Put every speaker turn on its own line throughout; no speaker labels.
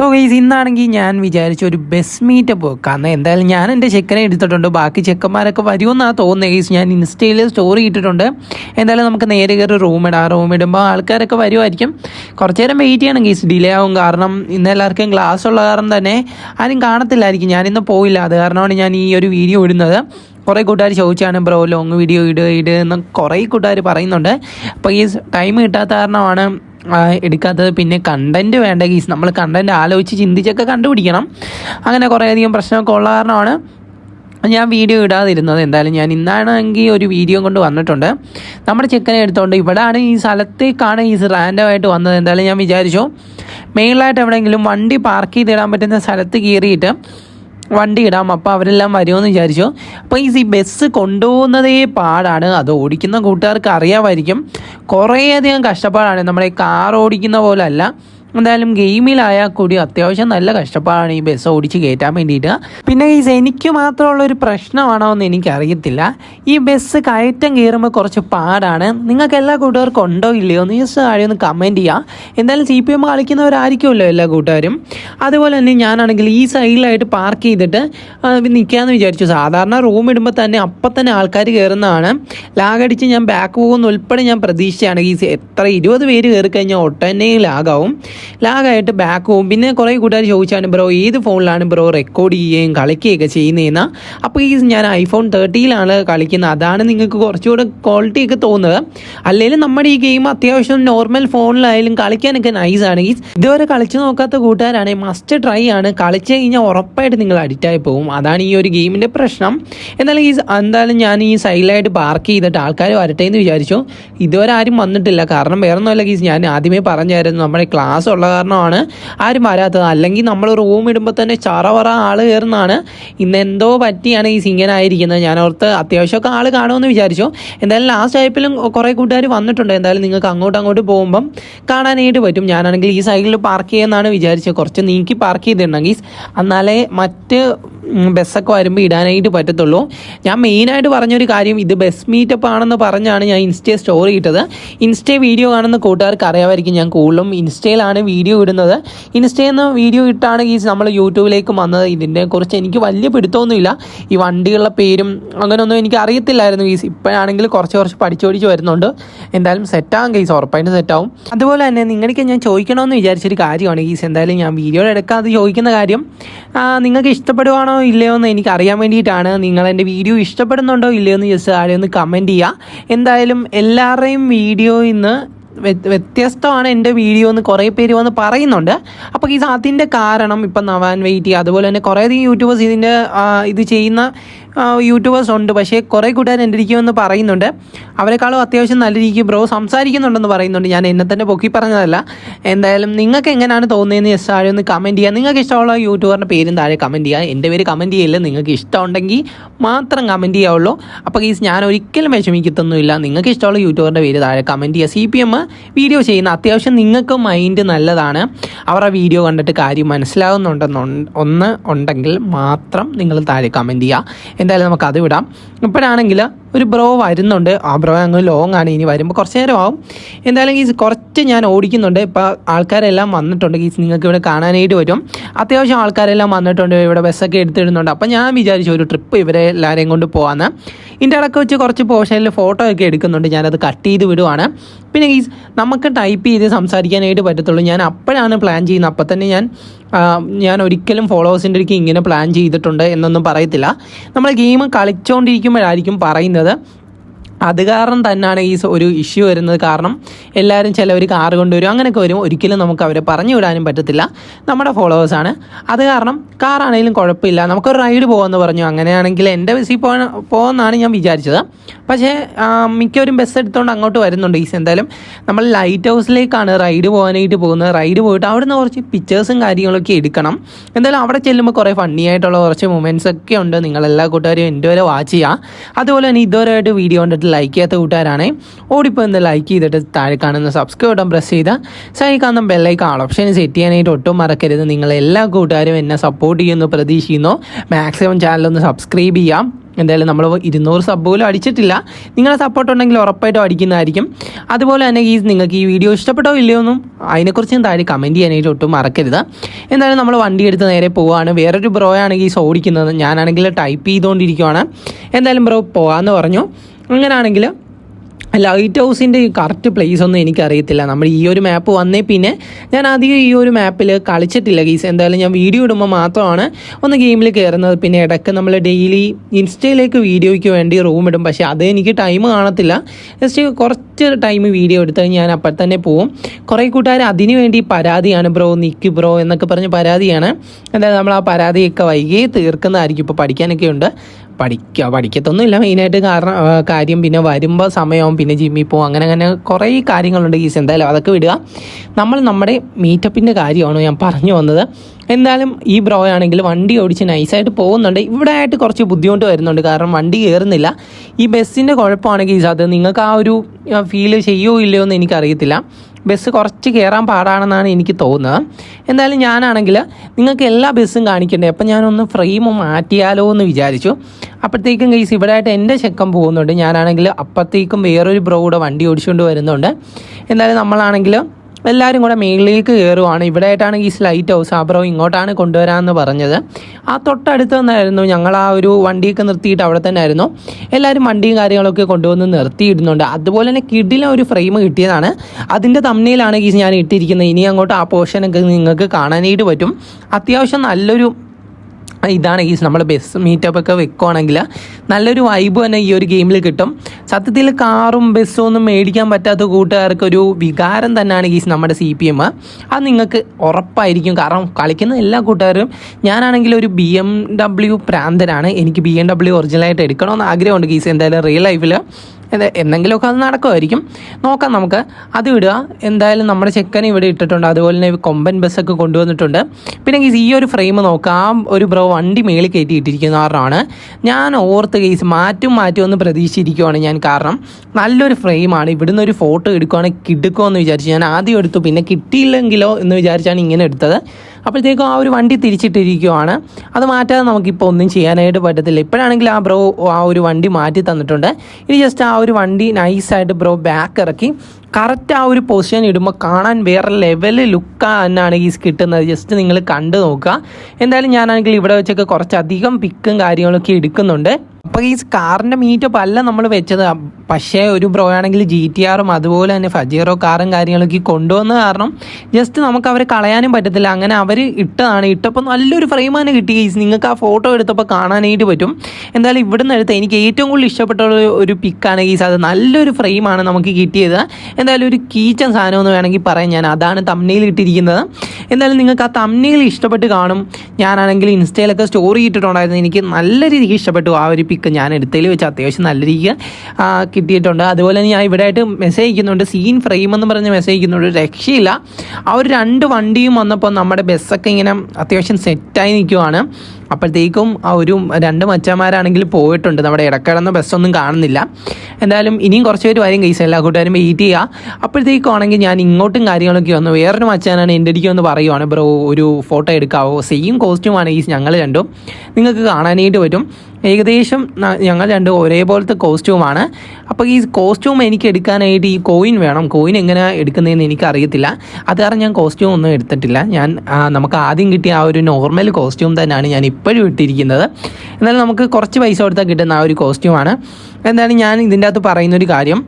So guys ഇന്നാണെങ്കിൽ ഞാൻ വിചാരിച്ച ഒരു ബസ് മീറ്റപ്പ് കാരണം എന്തായാലും ഞാൻ എന്റെ ചെക്കനെ എടുത്തിട്ടുണ്ട്. ബാക്കി ചെക്കന്മാരൊക്കെ വരുമെന്നാണ് തോന്നുന്നത് ഗൈസ് ഞാൻ ഇൻസ്റ്റയിൽ സ്റ്റോറി ഇട്ടിട്ടുണ്ട്. എന്തായാലും നമുക്ക് നേരെ കയറി റൂം ഇടാം. റൂം ഇടുമ്പോൾ ആൾക്കാരൊക്കെ വരുമായിരിക്കും കുറച്ച് നേരം വെയിറ്റ് ചെയ്യണം ഗൈസ് ഡിലേ ആവും. കാരണം ഇന്ന് എല്ലാവർക്കും ക്ലാസ് ഉള്ള കാരണം തന്നെ ആരും കാണത്തില്ലായിരിക്കും. ഞാനിന്ന് പോയില്ല. അത് കാരണമാണ് ഞാൻ ഈ ഒരു വീഡിയോ ഇടുന്നത്. കുറേ കൂട്ടുകാർ ചോദിച്ചാണ് ബ്രോ ലോങ് വീഡിയോ ഇടുക ഇടുക എന്ന് കുറേ കൂട്ടുകാർ പറയുന്നുണ്ട്. അപ്പോൾ ഈ ടൈം കിട്ടാത്ത കാരണമാണ് എടുക്കാത്തത് പിന്നെ കണ്ടന്റ് വേണ്ട കേസ് നമ്മൾ കണ്ടന്റ് ആലോചിച്ച് ചിന്തിച്ചൊക്കെ കണ്ടുപിടിക്കണം. അങ്ങനെ കുറേയധികം പ്രശ്നമൊക്കെ ഉള്ള കാരണമാണ് ഞാൻ വീഡിയോ ഇടാതിരുന്നത്. എന്തായാലും ഞാൻ ഇന്നാണെങ്കിൽ ഒരു വീഡിയോ കൊണ്ട് വന്നിട്ടുണ്ട്. നമ്മുടെ ചെക്കനെ എടുത്തുകൊണ്ട് ഇവിടെയാണ് ഈ സ്ഥലത്തേക്കാണ് ഈ റാൻഡമായിട്ട് വന്നത്. എന്തായാലും ഞാൻ വിചാരിച്ചു മെയിനായിട്ട് എവിടെയെങ്കിലും വണ്ടി പാർക്ക് ചെയ്തിടാൻ പറ്റുന്ന സ്ഥലത്ത് കയറിയിട്ട് വണ്ടി ഇടാം. അപ്പോൾ അവരെല്ലാം വരുമെന്ന് വിചാരിച്ചു. അപ്പോൾ ഈ ബസ് കൊണ്ടുപോകുന്നതേ പാടാണ്. അത് ഓടിക്കുന്ന കൂട്ടുകാർക്ക് അറിയാമായിരിക്കും. കുറേയധികം കഷ്ടപ്പാടാണ്. നമ്മുടെ കാർ ഓടിക്കുന്ന പോലെ അല്ല എന്തായാലും ഗെയിമിലായാൽ കൂടി അത്യാവശ്യം നല്ല കഷ്ടപ്പാടാണ് ഈ ബസ് ഓടിച്ച് കയറ്റാൻ വേണ്ടിയിട്ട്. പിന്നെ ഈ എനിക്ക് മാത്രമുള്ള ഒരു പ്രശ്നമാണോ എന്ന് എനിക്കറിയത്തില്ല. ഈ ബസ് കയറ്റം കയറുമ്പോൾ കുറച്ച് പാടാണ്. നിങ്ങൾക്ക് എല്ലാ കൂട്ടുകാർക്കും ഉണ്ടോ ഇല്ലയോ എന്ന് ജസ്റ്റ് ആദ്യം ഒന്ന് കമന്റ് ചെയ്യുക എന്തായാലും സി പി എം കളിക്കുന്നവരായിരിക്കുമല്ലോ എല്ലാ കൂട്ടുകാരും. അതുപോലെ തന്നെ ഞാനാണെങ്കിൽ ഈ സൈഡിലായിട്ട് പാർക്ക് ചെയ്തിട്ട് നിൽക്കാമെന്ന് വിചാരിച്ചു. സാധാരണ റൂം ഇടുമ്പോൾ തന്നെ അപ്പം തന്നെ ആൾക്കാർ കയറുന്നതാണ്. ലാഗടിച്ച് ഞാൻ ബാക്ക് പോകുന്ന ഉൾപ്പെടെ ഞാൻ പ്രതീക്ഷിച്ചാണെങ്കിൽ എത്ര ഇരുപത് പേര് കയറി കഴിഞ്ഞാൽ ഒട്ടന്നെ ലാഗാവും ലാഗായിട്ട് ബാക്ക് പോകും പിന്നെ കുറേ കൂട്ടുകാർ ചോദിച്ചാണ് ബ്രോ ഏത് ഫോണിലാണ് ബ്രോ റെക്കോർഡ് ചെയ്യുകയും കളിക്കുകയൊക്കെ ചെയ്യുന്നതെന്ന്? അപ്പോൾ ഈ ഞാൻ ഐഫോൺ തേർട്ടിയിലാണ് കളിക്കുന്നത്. അതാണ് നിങ്ങൾക്ക് കുറച്ചുകൂടെ ക്വാളിറ്റി ഒക്കെ തോന്നുന്നത്. അല്ലെങ്കിൽ നമ്മുടെ ഈ ഗെയിം അത്യാവശ്യം നോർമൽ ഫോണിലായാലും കളിക്കാനൊക്കെ നൈസാണ് ഈ ഇതുവരെ കളിച്ചു നോക്കാത്ത കൂട്ടുകാരാണെങ്കിൽ മസ്റ്റ് ട്രൈ ആണ്. കളിച്ചു കഴിഞ്ഞാൽ ഉറപ്പായിട്ട് നിങ്ങൾ അഡിക്റ്റായി പോകും. അതാണ് ഈ ഒരു ഗെയിമിന്റെ പ്രശ്നം. എന്നാലും ഈ എന്തായാലും ഞാൻ ഈ സൈഡിലായിട്ട് പാർക്ക് ചെയ്തിട്ട് ആൾക്കാർ വരട്ടെ എന്ന് വിചാരിച്ചു. ഇതുവരെ ആരും വന്നിട്ടില്ല. കാരണം വേറെ ഒന്നുമല്ല ഗീസ് ഞാൻ ആദ്യമേ പറഞ്ഞായിരുന്നു നമ്മുടെ ക്ലാസ് ഉള്ള കാരണമാണ് ആരും വരാത്തത്. അല്ലെങ്കിൽ നമ്മൾ റൂം ഇടുമ്പോൾ തന്നെ ചറവറ ആൾ കയറുന്നതാണ് ഇന്ന് എന്തോ പറ്റിയാണ് ഈ സിംഗനായിരിക്കുന്നത് ഞാൻ ഓർത്ത് അത്യാവശ്യമൊക്കെ ആൾ കാണുമെന്ന് വിചാരിച്ചു. എന്തായാലും ലാസ്റ്റ് ടൈപ്പിലും കുറേ കൂട്ടുകാർ വന്നിട്ടുണ്ട്. എന്തായാലും നിങ്ങൾക്ക് അങ്ങോട്ട് അങ്ങോട്ട് പോകുമ്പം കാണാനായിട്ട് പറ്റും. ഞാനാണെങ്കിൽ ഈ സൈഡിൽ പാർക്ക് ചെയ്യുമെന്നാണ് വിചാരിച്ചത്. കുറച്ച് നീക്കി പാർക്ക് ചെയ്തിട്ടുണ്ടെങ്കിൽ എന്നാലേ മറ്റ് ബസ്സൊക്കെ വരുമ്പോൾ ഇടാനായിട്ട് പറ്റത്തുള്ളൂ. ഞാൻ മെയിനായിട്ട് പറഞ്ഞൊരു കാര്യം ഇത് ബസ് മീറ്റപ്പ് ആണെന്ന് പറഞ്ഞാണ് ഞാൻ ഇൻസ്റ്റേ സ്റ്റോറി ഇട്ടത്. ഇൻസ്റ്റേ വീഡിയോ കാണുന്ന കൂട്ടുകാർക്ക് അറിയാമായിരിക്കും ഞാൻ കൂടുതലും ഇൻസ്റ്റയിലാണ് വീഡിയോ ഇടുന്നത്. ഇൻസ്റ്റയിൽ നിന്ന് വീഡിയോ ഇട്ടാണ് ഈ നമ്മൾ യൂട്യൂബിലേക്ക് വന്നത്. ഇതിന്റെ കുറിച്ച് എനിക്ക് വലിയ പിടുത്തമൊന്നുമില്ല. ഈ വണ്ടികളുടെ പേരും അങ്ങനെയൊന്നും എനിക്ക് അറിയത്തില്ലായിരുന്നു. ഈ ഇപ്പോഴാണെങ്കിൽ കുറച്ച് കുറച്ച് പഠിച്ചു പഠിച്ച് വരുന്നുണ്ട്. എന്തായാലും സെറ്റാകും കേസ് ഉറപ്പായിട്ട് സെറ്റാവും അതുപോലെ തന്നെ നിങ്ങൾക്ക് ഞാൻ ചോദിക്കണമെന്ന് വിചാരിച്ചൊരു കാര്യമാണ് ഗീസ് എന്തായാലും ഞാൻ വീഡിയോ എടുക്കാതെ ചോദിക്കുന്ന കാര്യം നിങ്ങൾക്ക് ഇഷ്ടപ്പെടുവാണോ ഇല്ലയോ എന്ന് എനിക്ക് അറിയാൻ വേണ്ടിയിട്ടാണ്. നിങ്ങൾ എന്റെ വീഡിയോ ഇഷ്ടപ്പെടുന്നുണ്ടോ ഇല്ലയോ എന്ന് ജസ്റ്റ് ആരെയൊന്ന് കമന്റ് ചെയ്യുക. എന്തായാലും എല്ലാവരുടെയും വീഡിയോ ഇന്ന് വ്യത്യസ്തമാണ് എന്റെ വീഡിയോ എന്ന് കുറേ പേര് വന്ന് പറയുന്നുണ്ട്. അപ്പോൾ ഇത് അതിന്റെ കാരണം ഇപ്പം നവാൻ വെയിറ്റ് അതുപോലെ തന്നെ കുറേയധികം യൂട്യൂബേഴ്സ് ഇതിന്റെ ഇത് ചെയ്യുന്ന യൂട്യൂബേഴ്സ് ഉണ്ട്. പക്ഷേ കുറേ കൂട്ടുകാർ എന്റെ ഇരിക്കും എന്ന് പറയുന്നുണ്ട്. അവരെക്കാളും അത്യാവശ്യം നല്ല രീതിക്ക് ബ്രോ സംസാരിക്കുന്നുണ്ടെന്ന് പറയുന്നുണ്ട്. ഞാൻ എന്നെ തന്നെ പൊക്കി പറഞ്ഞതല്ല. എന്തായാലും നിങ്ങൾക്ക് എങ്ങനെയാണ് തോന്നിയെന്ന് ജസ്റ്റ് താഴെ ഒന്ന് കമന്റ് ചെയ്യുക നിങ്ങൾക്ക് ഇഷ്ടമുള്ള യൂട്യൂബറിന്റെ പേരും താഴെ കമന്റ് ചെയ്യുക എന്റെ പേര് കമന്റ് ചെയ്യില്ല. നിങ്ങൾക്ക് ഇഷ്ടമുണ്ടെങ്കിൽ മാത്രം കമന്റ് ചെയ്യാവുള്ളൂ. അപ്പോൾ ഈ ഞാൻ ഒരിക്കലും വിഷമിക്കത്തൊന്നുമില്ല. നിങ്ങൾക്ക് ഇഷ്ടമുള്ള യൂട്യൂബറിന്റെ പേര് താഴെ കമന്റ് ചെയ്യുക സി പി എം വീഡിയോ ചെയ്യുന്ന അത്യാവശ്യം നിങ്ങൾക്ക് മൈൻഡ് നല്ലതാണ്. അവരുടെ വീഡിയോ കണ്ടിട്ട് കാര്യം മനസ്സിലാകുന്നുണ്ടെന്ന് ഒന്ന് ഉണ്ടെങ്കിൽ മാത്രം നിങ്ങൾ താഴെ കമന്റ് ചെയ്യുക എന്തായാലും നമുക്ക് അത് വിടാം. ഇപ്പോഴാണെങ്കിൽ ഒരു ബ്രോ വരുന്നുണ്ട്. ആ ബ്രോ അങ്ങ് ലോങ് ആണ്. ഇനി വരുമ്പോൾ കുറച്ച് നേരം ആവും. എന്തായാലും ഗീസ് കുറച്ച് ഞാൻ ഓടിക്കുന്നുണ്ട്. ഇപ്പോൾ ആൾക്കാരെല്ലാം വന്നിട്ടുണ്ട്. ഗീസ് നിങ്ങൾക്ക് ഇവിടെ കാണാനായിട്ട് വരും അത്യാവശ്യം ആൾക്കാരെല്ലാം വന്നിട്ടുണ്ട്. ഇവിടെ ബസ്സൊക്കെ എടുത്തിടുന്നുണ്ട്. അപ്പോൾ ഞാൻ വിചാരിച്ചു ഒരു ട്രിപ്പ് ഇവരെ എല്ലാവരെയും കൊണ്ട് പോകാമെന്ന് ഇതിന്റെ ഇടയ്ക്ക് വെച്ച് കുറച്ച് പോർഷനിൽ ഫോട്ടോ ഒക്കെ എടുക്കുന്നുണ്ട്. ഞാനത് കട്ട് ചെയ്ത് വിടുവാണ്. പിന്നെ ഗീസ് നമുക്ക് ടൈപ്പ് ചെയ്ത് സംസാരിക്കാനായിട്ട് പറ്റത്തുള്ളൂ. ഞാൻ അപ്പോഴാണ് പ്ലാൻ ചെയ്യുന്നത്. അപ്പം തന്നെ ഞാൻ ഞാൻ ഒരിക്കലും ഫോളോവേഴ്സിന്റെ അടുക്ക് ഇങ്ങനെ പ്ലാൻ ചെയ്തിട്ടുണ്ട് എന്നൊന്നും പറയത്തില്ല. നമ്മൾ ഗെയിം കളിച്ചുകൊണ്ടിരിക്കുമ്പോഴായിരിക്കും പറയുന്നത്. కదా അത് കാരണം തന്നെയാണ് ഈ ഒരു ഇഷ്യൂ വരുന്നത്. കാരണം എല്ലാവരും ചിലവർ കാർ കൊണ്ടുവരും അങ്ങനെയൊക്കെ വരും. ഒരിക്കലും നമുക്ക് അവരെ പറഞ്ഞു വിടാനും പറ്റത്തില്ല. നമ്മുടെ ഫോളോവേഴ്സാണ് അത് കാരണം കാറാണെങ്കിലും കുഴപ്പമില്ല. നമുക്കൊരു റൈഡ് പോകാമെന്ന് പറഞ്ഞു. അങ്ങനെയാണെങ്കിൽ എന്റെ ബസ്സിൽ പോകാൻ പോകുമെന്നാണ് ഞാൻ വിചാരിച്ചത്. പക്ഷേ മിക്കവരും ബസ് എടുത്തുകൊണ്ട് അങ്ങോട്ട് വരുന്നുണ്ട് ഈസ് എന്തായാലും നമ്മൾ ലൈറ്റ് ഹൗസിലേക്കാണ് റൈഡ് പോകാനായിട്ട് പോകുന്നത്. റൈഡ് പോയിട്ട് അവിടുന്ന് കുറച്ച് പിക്ചേഴ്സും കാര്യങ്ങളൊക്കെ എടുക്കണം. എന്തായാലും അവിടെ ചെല്ലുമ്പോൾ കുറേ ഫണ്ണി ആയിട്ടുള്ള കുറച്ച് മൊമെന്റ്സ് ഒക്കെ ഉണ്ട്. നിങ്ങൾ എല്ലാ കൂട്ടുകാരും എന്റെ വരെ വാച്ച് ചെയ്യുക അതുപോലെ തന്നെ ഇതുവരെയായിട്ട് വീഡിയോ കണ്ടിട്ട് ലൈക്ക് ചെയ്യാത്ത കൂട്ടുകാരാണേ ഓടിപ്പോൾ എന്ത് ലൈക്ക് ചെയ്തിട്ട് താഴെ കാണുന്ന സബ്സ്ക്രൈബ് ബട്ടൺ പ്രസ് ചെയ്താൽ സൈ കാണുന്ന ബെല്ലൈക്കൺ ആൾ ഓപ്ഷൻ സെറ്റ് ചെയ്യാനായിട്ട് ഒട്ടും മറക്കരുത്. നിങ്ങൾ എല്ലാ കൂട്ടുകാരും എന്നെ സപ്പോർട്ട് ചെയ്യുന്നു പ്രതീക്ഷിക്കുന്നു. മാക്സിമം ചാനലൊന്ന് സബ്സ്ക്രൈബ് ചെയ്യാം. എന്തായാലും നമ്മൾ ഇരുന്നൂറ് സബ് പോലും അടിച്ചിട്ടില്ല. നിങ്ങളെ സപ്പോർട്ട് ഉണ്ടെങ്കിൽ ഉറപ്പായിട്ടും അടിക്കുന്നതായിരിക്കും. അതുപോലെ തന്നെ ഈ നിങ്ങൾക്ക് ഈ വീഡിയോ ഇഷ്ടപ്പെട്ടോ ഇല്ലയോ എന്നും അതിനെക്കുറിച്ചും താഴെ കമന്റ് ചെയ്യാനായിട്ട് ഒട്ടും മറക്കരുത്. എന്തായാലും നമ്മൾ വണ്ടി എടുത്ത് നേരെ പോവുകയാണ് വേറൊരു ബ്രോ ആണെങ്കിൽ ഓടിക്കുന്നത്. ഞാനാണെങ്കിൽ ടൈപ്പ് ചെയ്തുകൊണ്ടിരിക്കുവാണ് എന്തായാലും ബ്രോ പോകാമെന്ന് പറഞ്ഞു. അങ്ങനെയാണെങ്കിൽ ലൈറ്റ് ഹൗസിന്റെ ഈ കറക്റ്റ് പ്ലേസ് ഒന്നും എനിക്കറിയത്തില്ല. നമ്മൾ ഈ ഒരു മാപ്പ് വന്നേ പിന്നെ ഞാൻ അധികം ഈ ഒരു മാപ്പിൽ കളിച്ചിട്ടില്ല ഗീസ് എന്തായാലും ഞാൻ വീഡിയോ ഇടുമ്പോൾ മാത്രമാണ് ഒന്ന് ഗെയിമിൽ കയറുന്നത് പിന്നെ ഇടയ്ക്ക് നമ്മൾ ഡെയിലി ഇൻസ്റ്റയിലേക്ക് വീഡിയോയ്ക്ക് വേണ്ടി റൂം ഇടും. പക്ഷേ അത് എനിക്ക് ടൈം കാണത്തില്ല. ജസ്റ്റ് കുറച്ച് ടൈം വീഡിയോ എടുത്ത് ഞാൻ അപ്പം തന്നെ പോവും. കുറേ കൂട്ടുകാർ അതിനു വേണ്ടി പരാതിയാണ് ബ്രോ നിക്ക് ബ്രോ എന്നൊക്കെ പറഞ്ഞ് പരാതിയാണ്. എന്തായാലും നമ്മൾ ആ പരാതിയൊക്കെ വൈകി തീർക്കുന്നതായിരിക്കും. ഇപ്പോൾ പഠിക്കാനൊക്കെ ഉണ്ട് പഠിക്കുക പഠിക്കത്തൊന്നുമില്ല മെയിനായിട്ട് കാരണം കാര്യം പിന്നെ വരുമ്പോൾ സമയവും പിന്നെ ജിമ്മിൽ പോകും അങ്ങനെ അങ്ങനെ കുറേ കാര്യങ്ങളുണ്ട് ഈസ് എന്തായാലും അതൊക്കെ വിടുക. നമ്മൾ നമ്മുടെ മീറ്റപ്പിന്റെ കാര്യമാണ് ഞാൻ പറഞ്ഞു വന്നത്. എന്തായാലും ഈ ബ്രോ ആണെങ്കിൽ വണ്ടി ഓടിച്ച് നൈസായിട്ട് പോകുന്നുണ്ട്. ഇവിടെ ആയിട്ട് കുറച്ച് ബുദ്ധിമുട്ട് വരുന്നുണ്ട്. കാരണം വണ്ടി കയറുന്നില്ല ഈ ബസ്സിന്റെ കുഴപ്പമാണെങ്കിൽ അത് നിങ്ങൾക്ക് ആ ഒരു ഫീൽ ചെയ്യുമോ ഇല്ലയോ എന്ന് എനിക്കറിയത്തില്ല. ബസ് കുറച്ച് കയറാൻ പാടാണെന്നാണ് എനിക്ക് തോന്നുന്നത്. എന്തായാലും ഞാനാണെങ്കിൽ നിങ്ങൾക്ക് എല്ലാ ബസ്സും കാണിക്കണ്ടേ? അപ്പം ഞാനൊന്ന് ഫ്രെയിം മാറ്റിയാലോ എന്ന് വിചാരിച്ചു. അപ്പോഴത്തേക്കും കേസ് ഇവിടെ ആയിട്ട് എന്റെ ചെക്കൻ പോകുന്നുണ്ട്. ഞാനാണെങ്കിൽ അപ്പോഴത്തേക്കും വേറൊരു ബ്രോ കൂടെ വണ്ടി ഓടിച്ചുകൊണ്ട് വരുന്നുണ്ട്. എന്തായാലും നമ്മളാണെങ്കിൽ എല്ലാവരും കൂടെ മേളിലേക്ക് കയറുവാണ് ഇവിടെ ആയിട്ടാണ് ഈ സ്ലൈറ്റ് ഹൗസ് അബ്രോ ഇങ്ങോട്ടാണ് കൊണ്ടുവരാമെന്ന് പറഞ്ഞത്. ആ തൊട്ടടുത്ത് തന്നെയായിരുന്നു ഞങ്ങൾ ആ ഒരു വണ്ടിയൊക്കെ നിർത്തിയിട്ട് അവിടെ തന്നെ ആയിരുന്നു എല്ലാവരും വണ്ടിയും കാര്യങ്ങളൊക്കെ കൊണ്ടുവന്ന് നിർത്തിയിടുന്നുണ്ട്. അതുപോലെ തന്നെ കിഡിലെ ഒരു ഫ്രെയിം കിട്ടിയതാണ്. അതിന്റെ തമ്മിലാണ് ഞാൻ ഇട്ടിരിക്കുന്നത്. ഇനി അങ്ങോട്ട് ആ പോർഷനൊക്കെ നിങ്ങൾക്ക് കാണാനായിട്ട് പറ്റും. അത്യാവശ്യം നല്ലൊരു ഇതാണ് ഈ നമ്മൾ ബസ് മീറ്റപ്പ് ഒക്കെ വെക്കുവാണെങ്കിൽ നല്ലൊരു വൈബ് തന്നെ ഈ ഒരു ഗെയിമിൽ കിട്ടും. സത്യത്തിൽ കാറും ബസ്സും ഒന്നും മേടിക്കാൻ പറ്റാത്ത കൂട്ടുകാർക്ക് ഒരു വികാരം തന്നെയാണ് ഈ നമ്മുടെ സി പി എം അത് നിങ്ങൾക്ക് ഉറപ്പായിരിക്കും. കാരണം കളിക്കുന്ന എല്ലാ കൂട്ടുകാരും ഞാനാണെങ്കിൽ ഒരു ബി എം ഡബ്ല്യു പ്രാന്തനാണ്. എനിക്ക് ബി എം ഡബ്ല്യു ഒറിജിനലായിട്ട് എടുക്കണമെന്ന് ആഗ്രഹമുണ്ട് ഗീസ്. എന്തായാലും റിയൽ ലൈഫിൽ എന്തെങ്കിലുമൊക്കെ അത് നടക്കുമായിരിക്കും. നോക്കാം നമുക്ക്. അത് വിടുക എന്തായാലും നമ്മുടെ ചെക്കനെ ഇവിടെ ഇട്ടിട്ടുണ്ട്. അതുപോലെ തന്നെ കൊമ്പൻ ബസ്സൊക്കെ കൊണ്ടുവന്നിട്ടുണ്ട്. പിന്നെ ഗീസ് ഈ ഒരു ഫ്രെയിം നോക്കാം. ആ ഒരു ബ്രോ വണ്ടി മേളിൽ കയറ്റി ഇട്ടിരിക്കുന്ന കാരണമാണ് ഞാൻ ഓർത്ത് കേസ് മാറ്റും മാറ്റും എന്ന് പ്രതീക്ഷിച്ചിരിക്കുവാണ് ഞാൻ കാരണം നല്ലൊരു ഫ്രെയിമാണ് ഇവിടുന്ന് ഒരു ഫോട്ടോ എടുക്കുവാണെങ്കിൽ കിടുക്കുമോ എന്ന് വിചാരിച്ചു ഞാൻ ആദ്യം എടുത്തു. പിന്നെ കിട്ടിയില്ലെങ്കിലോ എന്ന് വിചാരിച്ചാണ് ഇങ്ങനെ എടുത്തത്. അപ്പോഴത്തേക്കും ആ ഒരു വണ്ടി തിരിച്ചിട്ടിരിക്കുവാണ്. അത് മാറ്റാതെ നമുക്കിപ്പോൾ ഒന്നും ചെയ്യാനായിട്ട് പറ്റത്തില്ല. ഇപ്പോഴാണെങ്കിൽ ആ ബ്രോ ആ ഒരു വണ്ടി മാറ്റി തന്നിട്ടുണ്ട്. ഇനി ജസ്റ്റ് ആ ഒരു വണ്ടി നൈസായിട്ട് ബ്രോ ബാക്ക് ഇറക്കി. കറക്റ്റ് ആ ഒരു പൊസിഷൻ ഇടുമ്പോൾ കാണാൻ വേറെ ലെവൽ ലുക്ക് തന്നെയാണ് ഈ കിട്ടുന്നത് ജസ്റ്റ് നിങ്ങൾ കണ്ടു നോക്കുക. എന്തായാലും ഞാനാണെങ്കിൽ ഇവിടെ വെച്ചൊക്കെ കുറച്ചധികം പിക്കും കാര്യങ്ങളൊക്കെ എടുക്കുന്നുണ്ട്. അപ്പോൾ ഈ കാറിന്റെ മീറ്റപ്പ് അല്ല നമ്മൾ വെച്ചത്. പക്ഷേ ഒരു ബ്രോ ആണെങ്കിൽ ജി ടി ആറും അതുപോലെ തന്നെ ഫജീറോ കാറും കാര്യങ്ങളൊക്കെ കൊണ്ടുവന്ന കാരണം ജസ്റ്റ് നമുക്ക് അവരെ കളയാനും പറ്റത്തില്ല. അങ്ങനെ അവർ ഇട്ടതാണ്. ഇട്ടപ്പോൾ നല്ലൊരു ഫ്രെയിം തന്നെ കിട്ടി ഗൈസ് നിങ്ങൾക്ക് ആ ഫോട്ടോ എടുത്തപ്പോൾ കാണാനായിട്ട് പറ്റും. എന്തായാലും ഇവിടുന്ന് എടുത്ത എനിക്ക് ഏറ്റവും കൂടുതൽ ഇഷ്ടപ്പെട്ട ഒരു- പിക്കാണ് ഗൈസ് അത് നല്ലൊരു ഫ്രെയിമാണ് നമുക്ക് കിട്ടിയത്. എന്തായാലും ഒരു കീച്ചൻ സാധനം എന്ന് വേണമെങ്കിൽ പറയാം ഞാൻ. അതാണ് തമ്മിൽ ഇട്ടിരിക്കുന്നത്. എന്തായാലും നിങ്ങൾക്ക് ആ തമ്മിൽ ഇഷ്ടപ്പെട്ട് കാണും. ഞാനാണെങ്കിൽ ഇൻസ്റ്റയിലൊക്കെ സ്റ്റോറി ഇട്ടിട്ടുണ്ടായിരുന്നു. എനിക്ക് നല്ല രീതിക്ക് ഇഷ്ടപ്പെട്ടു ആ ഒരു പിക്ക് ഞാൻ എടുത്തതിൽ വെച്ച് അത്യാവശ്യം നല്ല രീതിയിൽ കിട്ടിയിട്ടുണ്ട്. അതുപോലെ തന്നെ ഞാൻ ഇവിടെ ആയിട്ട് മെസ്സേജ് അയക്കുന്നുണ്ട്. സീൻ ഫ്രെയിം എന്ന് പറഞ്ഞ് മെസ്സേജ് അയക്കുന്നുണ്ട്. രക്ഷയില്ല. ആ ഒരു രണ്ട് വണ്ടിയും വന്നപ്പോൾ നമ്മുടെ ബസ്സൊക്കെ ഇങ്ങനെ അത്യാവശ്യം സെറ്റായി നിൽക്കുവാണ്. അപ്പോഴത്തേക്കും ആ ഒരു രണ്ട് മച്ചന്മാരാണെങ്കിൽ പോയിട്ടുണ്ട്. നമ്മുടെ ഇടക്കിടന്ന ബസ്സൊന്നും കാണുന്നില്ല. എന്തായാലും ഇനിയും കുറച്ച് പേര് വരും കേസ് എല്ലാ കൂട്ടുകാരും വെയിറ്റ് ചെയ്യുക. അപ്പോഴത്തേക്കും ആണെങ്കിൽ ഞാൻ ഇങ്ങോട്ടും കാര്യങ്ങളൊക്കെ വന്നു. വേറൊരു മച്ചാനാണ് എന്റെ അടിക്കും ഒന്ന് പറയുവാണ്. ബ്രോ ഒരു ഫോട്ടോ എടുക്കാവോ? സെയിം കോസ്റ്റ്യൂമാണ് ഈ ഞങ്ങൾ രണ്ടും. നിങ്ങൾക്ക് കാണാനായിട്ട് പറ്റും. ഏകദേശം ഞങ്ങൾ രണ്ടും ഒരേപോലത്തെ കോസ്റ്റ്യൂമാണ് അപ്പോൾ ഈ കോസ്റ്റ്യൂം എനിക്ക് എടുക്കാനായിട്ട് ഈ കോയിൻ വേണം. കോയിൻ എങ്ങനെ എടുക്കുന്നതെന്ന് എനിക്ക് അറിയത്തില്ല അത് കാരണം ഞാൻ കോസ്റ്റ്യൂം ഒന്നും എടുത്തിട്ടില്ല. ഞാൻ നമുക്ക് ആദ്യം കിട്ടിയ ആ ഒരു നോർമൽ കോസ്റ്റ്യൂം തന്നെയാണ് ഞാൻ ഇപ്പോഴും ഇട്ടിരിക്കുന്നത്. എന്നാലും നമുക്ക് കുറച്ച് പൈസ കൊടുത്താൽ കിട്ടുന്ന ആ ഒരു കോസ്റ്റ്യൂമാണ് എന്താണ് ഞാൻ ഇതിന്റെ അകത്ത് പറയുന്നൊരു കാര്യം.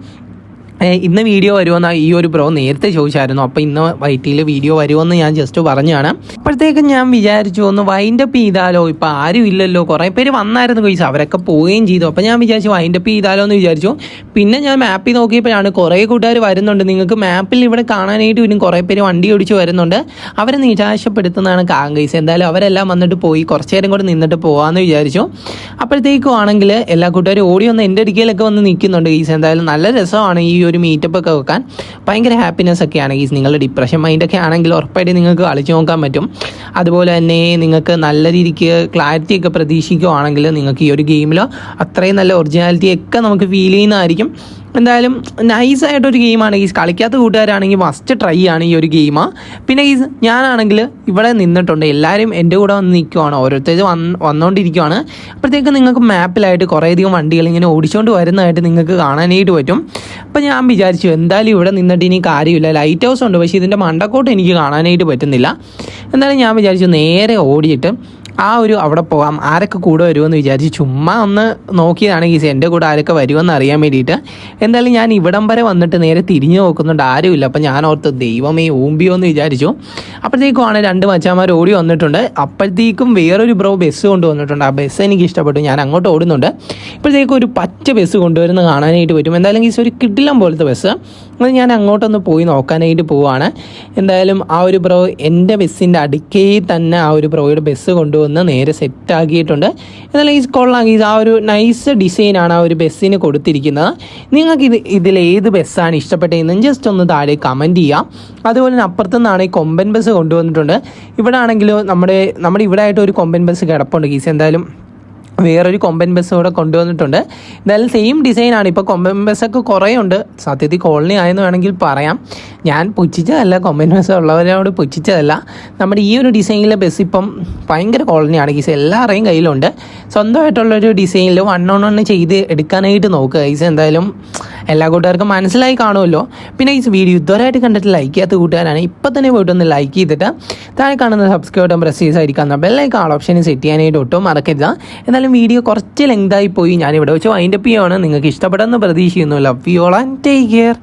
ഇന്ന് വീഡിയോ വരുമെന്ന് ഈ ഒരു ബ്രോ നേരത്തെ ചോദിച്ചായിരുന്നു. അപ്പോൾ ഇന്ന് വൈറ്റിയിൽ വീഡിയോ വരുമെന്ന് ഞാൻ ജസ്റ്റ് പറഞ്ഞാണ് അപ്പോഴത്തേക്കും ഞാൻ വിചാരിച്ചു ഒന്ന് വൈൻഡപ്പ് ചെയ്താലോ? ഇപ്പോൾ ആരും ഇല്ലല്ലോ. കുറേ പേര് വന്നായിരുന്നു ചോദിച്ചു അവരൊക്കെ പോവുകയും ചെയ്തു. അപ്പോൾ ഞാൻ വിചാരിച്ചു വൈൻഡപ്പ് ചെയ്താലോ എന്ന് വിചാരിച്ചു. പിന്നെ ഞാൻ മാപ്പിൽ നോക്കിയപ്പോഴാണ് കുറേ കൂട്ടുകാർ വരുന്നുണ്ട്. നിങ്ങൾക്ക് മാപ്പിൽ ഇവിടെ കാണാനായിട്ട് വരും കുറേ പേര് വണ്ടി ഓടിച്ച് വരുന്നുണ്ട്. അവരെ നിരാശപ്പെടുത്തുന്നതാണ് കാങ്കൈസ് എന്തായാലും അവരെല്ലാം വന്നിട്ട് പോയി. കുറച്ച് നേരം കൂടെ നിന്നിട്ട് പോകാമെന്ന് വിചാരിച്ചു. അപ്പോഴത്തേക്കും ആണെങ്കിൽ എല്ലാ കൂട്ടുകാരും ഓടി വന്ന് എന്റെ അടുക്കലൊക്കെ വന്ന് നിൽക്കുന്നുണ്ട് ഗൈസ് എന്തായാലും നല്ല രസമാണ് ഈ മീറ്റപ്പ് ഒക്കെ വെക്കാൻ ഭയങ്കര ഹാപ്പിനെസ് ഒക്കെയാണ് ആണെങ്കിൽ നിങ്ങളുടെ ഡിപ്രഷൻ മൈൻഡൊക്കെ ആണെങ്കിൽ ഉറപ്പായിട്ട് നിങ്ങൾക്ക് കളിച്ചു നോക്കാൻ പറ്റും. അതുപോലെ തന്നെ നിങ്ങൾക്ക് നല്ല രീതിക്ക് ക്ലാരിറ്റി ഒക്കെ പ്രതീക്ഷിക്കുകയാണെങ്കിൽ നിങ്ങൾക്ക് ഈ ഒരു ഗെയിമിൽ അത്രയും നല്ല ഒറിജിനാലിറ്റി ഒക്കെ നമുക്ക് ഫീൽ ചെയ്യുന്നതായിരിക്കും. എന്തായാലും നൈസായിട്ടൊരു ഗെയിമാണ് ഈ കളിക്കാത്ത കൂട്ടുകാരാണെങ്കിൽ മസ്റ്റ് ട്രൈ ആണ് ഈ ഒരു ഗെയിം പിന്നെ ഈ ഞാനാണെങ്കിൽ ഇവിടെ നിന്നിട്ടുണ്ട്. എല്ലാവരും എന്റെ കൂടെ വന്ന് നിൽക്കുവാണ്. ഓരോരുത്തർ വന്ന് വന്നുകൊണ്ടിരിക്കുവാണ് അപ്പോഴത്തേക്ക് നിങ്ങൾക്ക് മാപ്പിലായിട്ട് കുറേയധികം വണ്ടികൾ ഇങ്ങനെ ഓടിച്ചുകൊണ്ട് വരുന്നതായിട്ട് നിങ്ങൾക്ക് കാണാനായിട്ട് പറ്റും. അപ്പോൾ ഞാൻ വിചാരിച്ചു എന്തായാലും ഇവിടെ നിന്നിട്ട് ഇനി കാര്യമില്ല. ലൈറ്റ് ഹൗസ് ഉണ്ട് പക്ഷേ ഇതിന്റെ മണ്ടക്കോട്ട് എനിക്ക് കാണാനായിട്ട് പറ്റുന്നില്ല. എന്തായാലും ഞാൻ വിചാരിച്ചു നേരെ ഓടിയിട്ട് ആ ഒരു അവിടെ പോകാം ആരൊക്കെ കൂടെ വരുമെന്ന് വിചാരിച്ച് ചുമ്മാ ഒന്ന് നോക്കിയതാണ് ഗീസ് എന്റെ കൂടെ ആരൊക്കെ വരുമെന്ന് അറിയാൻ വേണ്ടിയിട്ട്. എന്തായാലും ഞാൻ ഇവിടം വരെ വന്നിട്ട് നേരെ തിരിഞ്ഞു നോക്കുന്നുണ്ട്. ആരുമില്ല. അപ്പം ഞാൻ ഓർത്ത് ദൈവമേ ഊമ്പിയോ എന്ന് വിചാരിച്ചു. അപ്പോഴത്തേക്കുമാണ് രണ്ട് മച്ചാമാർ ഓടി വന്നിട്ടുണ്ട്. അപ്പോഴത്തേക്കും വേറൊരു ബ്രോ ബസ് കൊണ്ടുവന്നിട്ടുണ്ട് ആ ബസ് എനിക്ക് ഇഷ്ടപ്പെട്ടു. ഞാൻ അങ്ങോട്ട് ഓടുന്നുണ്ട്. ഇപ്പോഴത്തേക്കും ഒരു പച്ച ബസ് കൊണ്ടുവരുന്ന കാണാനായിട്ട് പറ്റും. എന്തായാലും ഗീസ് ഒരു കിട്ടിലം പോലത്തെ ബസ് അത് ഞാൻ അങ്ങോട്ടൊന്ന് പോയി നോക്കാനായിട്ട് പോവാണ്. എന്തായാലും ആ ഒരു ബ്രോ എന്റെ ബസ്സിന്റെ അടുക്കേ തന്നെ ആ ഒരു ബ്രോയുടെ ബസ് കൊണ്ടുവന്ന് നേരെ സെറ്റാക്കിയിട്ടുണ്ട് എന്നാലും ഈ കൊള്ളാം ഈ ആ ഒരു നൈസ് ഡിസൈനാണ് ആ ഒരു ബസ്സിന് കൊടുത്തിരിക്കുന്നത്. നിങ്ങൾക്ക് ഇത് ഇതിൽ ഏത് ബസ്സാണ് ഇഷ്ടപ്പെട്ടതെന്ന് ജസ്റ്റ് ഒന്ന് താഴെ കമന്റ് ചെയ്യാം. അതുപോലെ തന്നെ അപ്പുറത്തു നിന്നാണ് ഈ കൊമ്പൻ ബസ് കൊണ്ടുവന്നിട്ടുണ്ട്. ഇവിടെ ആണെങ്കിലും നമ്മുടെ നമ്മുടെ ഇവിടെ ആയിട്ട് ഒരു കൊമ്പൻ ബസ് കിടപ്പുണ്ട് ഗീസ്. എന്തായാലും വേറൊരു കൊമ്പൻ ബസ് ഇവിടെ കൊണ്ടുവന്നിട്ടുണ്ട്. എന്തായാലും സെയിം ഡിസൈനാണ് ഇപ്പോൾ കൊമ്പൻ ബസ്സൊക്കെ കുറേ ഉണ്ട് സത്യത്തിൽ കോളനി ആയെന്ന് വേണമെങ്കിൽ പറയാം. ഞാൻ പുച്ഛിച്ചതല്ല. കൊമ്പൻ ബസ് ഉള്ളവരോട് പുച്ഛിച്ചതല്ല. നമ്മുടെ ഈ ഒരു ഡിസൈനിലെ ബസ് ഇപ്പം ഭയങ്കര കോളനിയാണ് ഗീസ് എല്ലാവരുടെയും കയ്യിലുണ്ട്. സ്വന്തമായിട്ടുള്ളൊരു ഡിസൈനിൽ വൺ ഓൺ വൺ ചെയ്ത് എടുക്കാനായിട്ട് നോക്കുക ഗീസ് എന്തായാലും എല്ലാ കൂട്ടുകാർക്കും മനസ്സിലായി കാണുമല്ലോ. പിന്നെ ഈ വീഡിയോ ഇതുവരെയായിട്ട് കണ്ടിട്ട് ലൈക്ക് ചെയ്യാത്ത കൂട്ടുകാരാണ്. ഇപ്പം തന്നെ പോയിട്ടൊന്ന് ലൈക്ക് ചെയ്തിട്ട് താഴെ കാണുന്ന സബ്സ്ക്രൈബ് ബട്ടൺ പ്രസ് ചെയ്തായിരിക്കാം ബെല്ലൈക്ക് ആൾ ഓപ്ഷൻ സെറ്റ് ചെയ്യാനായിട്ട് ഒട്ടും മറക്കരുത്. എന്നാലും വീഡിയോ കുറച്ച് ലെങ്തായി പോയി. ഞാനിവിടെ വെച്ച് വൈൻഡപ്പ് ചെയ്യുവാണ്. നിങ്ങൾക്ക് ഇഷ്ടപ്പെടുന്ന പ്രതീക്ഷിക്കുന്നു. Love you all and take care